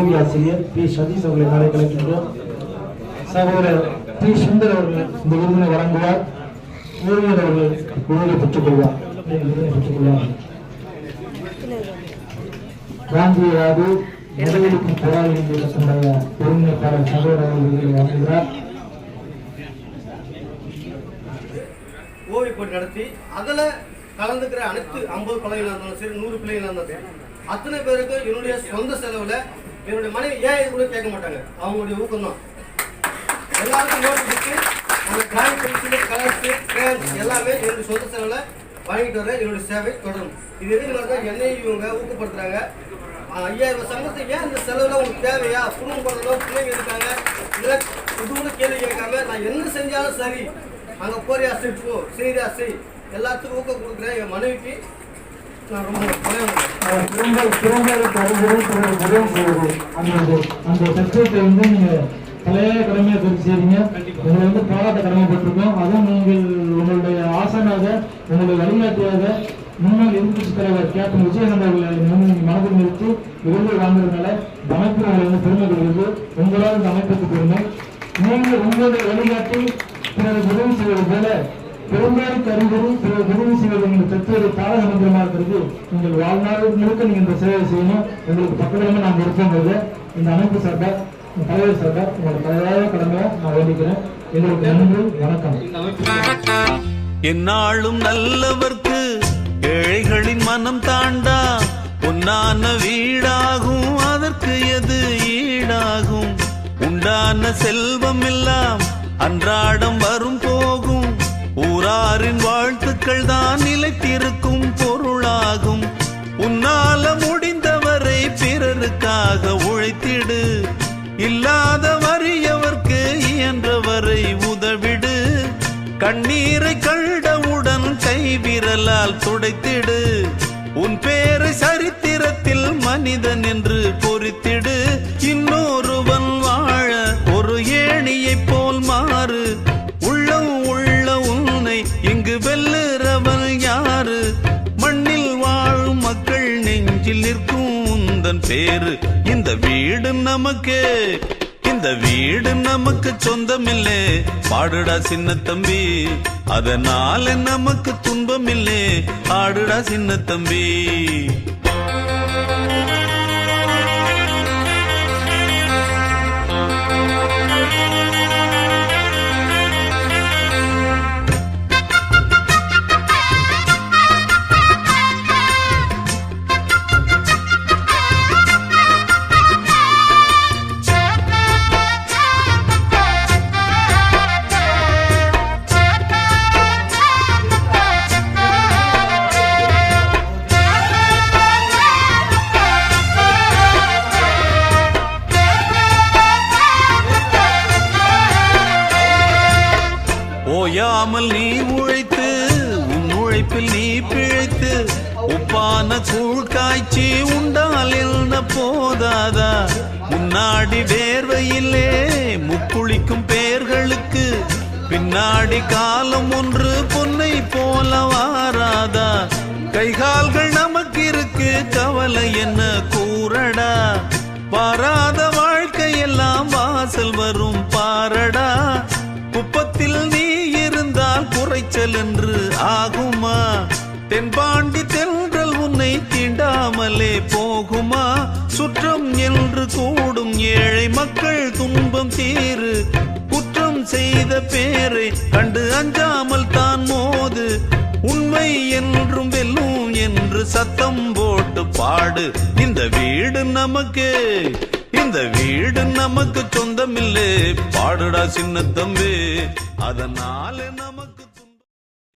கல்வி ஆசிரியர் பி. சதீஷ் அவர்களை நாளை கலக்கின்றோம் சகோதரர் பி. சுந்தர் அவர்கள் இந்த விருதினை வழங்குவார். ஊழியர் அவர்கள் விருதை பெற்றுக் கொள்வார் பெற்றுக் கொள்வார் காந்திய ராகு முதலீடுக்கும் போராளி இயக்கத்தினுடைய ஒருங்கிணைப்பாளர் சகோதரர் அவர்கள் விருதினை வழங்குகிறார். ஓவிய போட்டி நடத்தி அதில் கலந்துக்கிற அனைத்து ஐம்பது பிள்ளைகளாக இருந்தாலும் சரி நூறு பிள்ளைகளாக இருந்தாலும் சரி அத்தனை பேருக்கு என்னுடைய சொந்த செலவில் என்னுடைய மனைவி ஏன் இது கூட கேட்க மாட்டாங்க? அவங்களுடைய ஊக்கம் தான் எல்லாருக்கும் யோசிச்சு அந்த டிராயிங் பென்சில் கலர்ஸு கிரேன்ஸ் எல்லாமே என்னுடைய சொந்த செலவில் வாங்கிட்டு வர என்னுடைய சேவை தொடரும். இது எதுக்கு என்னை இவங்க ஊக்கப்படுத்துறாங்க. ஐயாயிரம் ரூபாய் சம்பளத்துக்கு ஏன் இந்த செலவில் உங்களுக்கு தேவையா? குடும்பம் பண்ணணும் பிள்ளைங்க இருக்காங்க. இதெல்லாம் இது கூட கேள்வி கேட்காம நான் என்ன செஞ்சாலும் சரி. அங்கே போறியா செய் போ செய்தியா செய். எல்லாத்துக்கும் ஊக்கம் கொடுக்குறேன். என் மனைவிக்கு திரும்ப அந்த அந்த தத்துவத்தை வந்து நீங்க தலையாய கடமையை கருத்து செய்றீங்க. உங்களை வந்து பாராட்ட கடமைப்பட்டிருக்கோம். அதுவும் நீங்கள் உங்களுடைய ஆசானாக உங்களுடைய வழிகாட்டியாக முன்னாள் எதிர்கட்சி தலைவர் கேப்டன் விஜயகாந்த் அவர்களை மனதில் நிறுத்தி விருது வாங்குறதுனால இந்த அமைப்பு உங்களை வந்து பெருமை கொள்கிறது உங்களால் இந்த அமைப்புக்கு பெருமை. நீங்கள் உங்களுடைய வழிகாட்டி பிறருக்கு உதவி செய்வது போல பெரும்பாலும் கருவரும் பிற உதவி செய்வது உங்களுக்கு தத்துவது தாரக மந்திரமா இருக்கிறது உங்கள் வாழ்நாள் முழுக்க நீங்க இந்த சேவை செய்யணும். உங்களுக்கு பக்கத்துல நான் இருப்போங்கிறது இந்த அமைப்பு சார்பா தலைவர் சார்பா உங்களோட தலைவராக கடமையை நான் வேண்டிக்கிறேன். எங்களுக்கு நன்றி வணக்கம். என்னாலும் நல்லவர்க்கு ஏழைகளின் மனம் தாண்டா. பொன்னான வீடாகும் அதற்கு எது ஈடாகும்? உண்டான செல்வம் எல்லாம் அன்றாடம் வரும் போகும் எல்லாரின் வாழ்த்துக்கள் தான் நிலைத்திருக்கும் பொருளாகும். உன்னால முடிந்தவரை பிறருக்காக உழைத்திடு. இல்லாத வறியவர்க்கு இயன்றவரை உதவிடு. கண்ணீரை கண்டவுடன் கைவிரலால் துடைத்திடு. உன் பேரை சரித்திரத்தில் மனிதன் என்று பொறித்திடு. உந்தன் பேரு. இந்த வீடு நமக்கு இந்த வீடு நமக்கு சொந்தமில்லே. பாடுடா சின்ன தம்பி அதனால நமக்கு துன்பமில்லே. ஆடுடா சின்ன தம்பி. ஓயாமல் நீ உழைத்து உன் உழைப்பில் நீ பிழைத்து உப்பான கூழ் காய்ச்சி உண்டால் என்ன போதாதா? முன்னாடி வேர்வையிலே முக்குளிக்கும் பேர்களுக்கு பின்னாடி காலம் ஒன்று பொன்னை போல வாராதா? கைகால்கள் நமக்கு இருக்கு கவலை என்ன கூறடா? வாராத வாழ்க்கையெல்லாம் வாசல் வரும் பாரடா? இருந்தால் என்று ஆகுமா? தென்பாண்டி தென்றல் உன்னை தீண்டாமலே போகுமா? சுற்றம் என்று கூடும் ஏழை மக்கள் துன்பம் தீரு. குற்றம் செய்த பேரை கண்டு அஞ்சாமல் தான் மோது. உண்மை என்றும் வெல்லும் என்று சத்தம் போட்டு பாடு. இந்த வீடு நமக்கு இந்த வீடு நமக்கு சொந்தமில்லை. பாடுடா சின்ன தம்பி அதனால நமக்கு